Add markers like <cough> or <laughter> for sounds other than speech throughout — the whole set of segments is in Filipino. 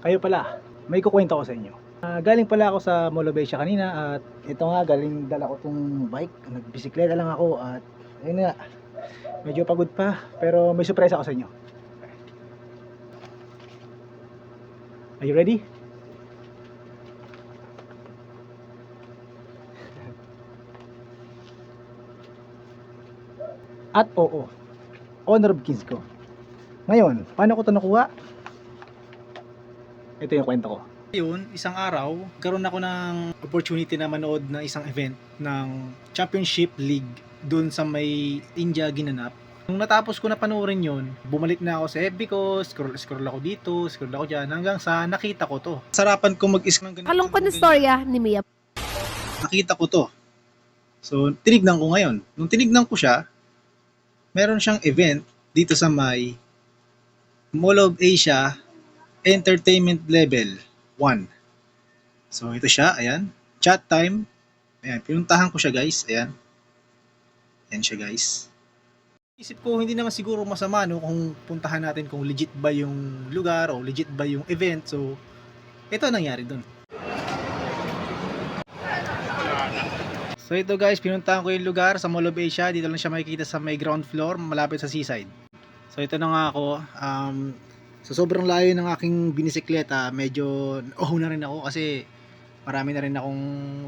Kayo pala, may kukwento ko sa inyo. Ah, galing pala ako sa Molobesia kanina at ito nga, galing dala ko tong bike. Nagbisikleta lang ako at ayun nga, medyo pagod pa pero may surprise ako sa inyo. Are you ready? At oo, honor of kings ko. Ngayon, paano ko ito nakuha? Ito yung kwento ko. Yun, isang araw, karoon ako ng opportunity na manood ng isang event ng Championship League dun sa may India ginanap. Nung natapos ko na panoorin yun, bumalik na ako sa FB ko, scroll, scroll ako dito, scroll ako dyan, hanggang sa nakita ko to. Sarapan ko mag-isip ng ganito. Kalungkot na storya ni Mia. Nakita ko to. So, tinignan ko ngayon. Nung tinignan ko siya, meron siyang event dito sa may Mall of Asia Entertainment Level 1. So, ito siya. Ayan. Chat time. Ayan. Pinuntahan ko siya, guys. Ayan. Ayan siya, guys. Isip ko, hindi naman siguro masama no, kung puntahan natin kung legit ba yung lugar o legit ba yung event. So, ito ang nangyari doon. So ito guys, pinuntahan ko yung lugar sa Mall of Asia. Dito lang siya makikita sa may ground floor, malapit sa seaside. So ito na nga ako. Um, sa sobrang layo ng aking binisikleta, medyo oh na rin ako kasi marami na rin akong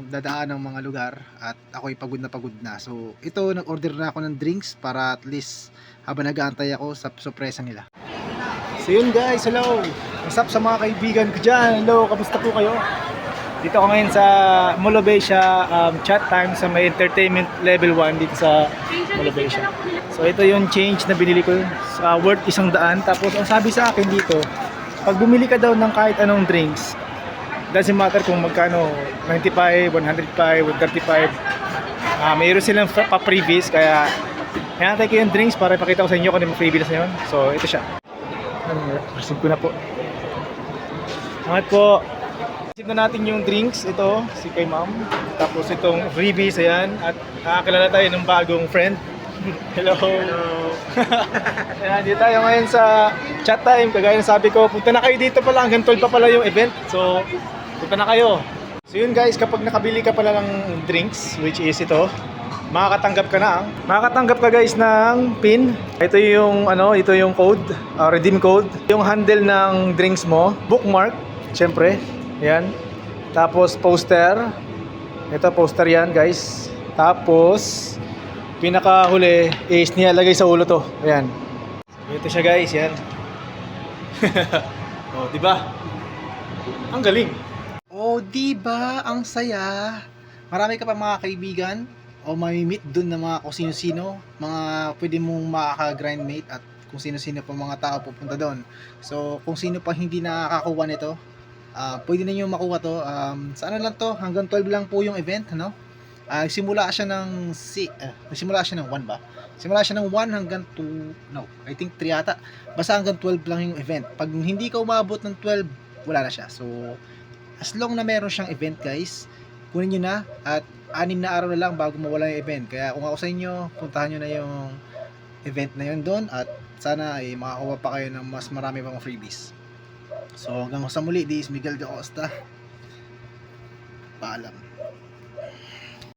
dadaan ng mga lugar at ako'y pagod na pagod na. So ito, nag-order na ako ng drinks para at least habang nag-aantay ako sa sorpresa nila. So yun guys, hello! What's up sa mga kaibigan ko dyan? Hello, kamusta po kayo? Dito ako ngayon sa Molobesia um, chat time sa may entertainment level 1 dito sa Molobesia. So ito yung change na binili ko sa worth isang daan. Tapos ang sabi sa akin dito, pag bumili ka daw ng kahit anong drinks, doesn't matter kung magkano, 95, 105, 135, uh, mayroon silang pa-freebies kaya hinantay ko yung drinks para ipakita ko sa inyo kung ano yung na yun. So ito siya. Ano, receive ko na po. Angat po. Receive na natin yung drinks. Ito, si kay ma'am. Tapos itong freebies, ayan. At nakakilala tayo ng bagong friend. <laughs> Hello. Hello. <laughs> ayan, dito tayo ngayon sa chat time. Kagaya ng sabi ko, punta na kayo dito pala. Hanggang 12 pa pala yung event. So, punta na kayo. So yun guys, kapag nakabili ka pala ng drinks, which is ito, makakatanggap ka na. Makakatanggap ka guys ng pin. Ito yung ano, ito yung code, uh, redeem code. Yung handle ng drinks mo, bookmark, syempre. Yan. Tapos poster. Ito poster yan guys. Tapos pinakahuli is nilalagay sa ulo to. Ayan. Ito siya guys, yan. <laughs> oh, di ba? Ang galing. Oh, di ba? Ang saya. Marami ka pa mga kaibigan o may meet dun na mga kung sino-sino, mga pwede mong makaka-grindmate at kung sino-sino pa mga tao pupunta doon. So, kung sino pa hindi nakakakuha nito, ah pwede ninyo makuha to. Um, sa ano lang to, hanggang 12 lang po yung event, ano? Ah, simula siya ng si, uh, simula siya ng 1 ba? Simula siya ng 1 hanggang 2, no, I think 3 ata. Basta hanggang 12 lang yung event. Pag hindi ka umabot ng 12, wala na siya. So, as long na meron siyang event guys, kunin nyo na at anim na araw na lang bago mawala yung event. Kaya kung ako sa inyo, puntahan nyo na yung event na yun doon at sana ay makakuha pa kayo ng mas marami pang freebies. So hanggang sa muli, this is Miguel de Costa. Paalam.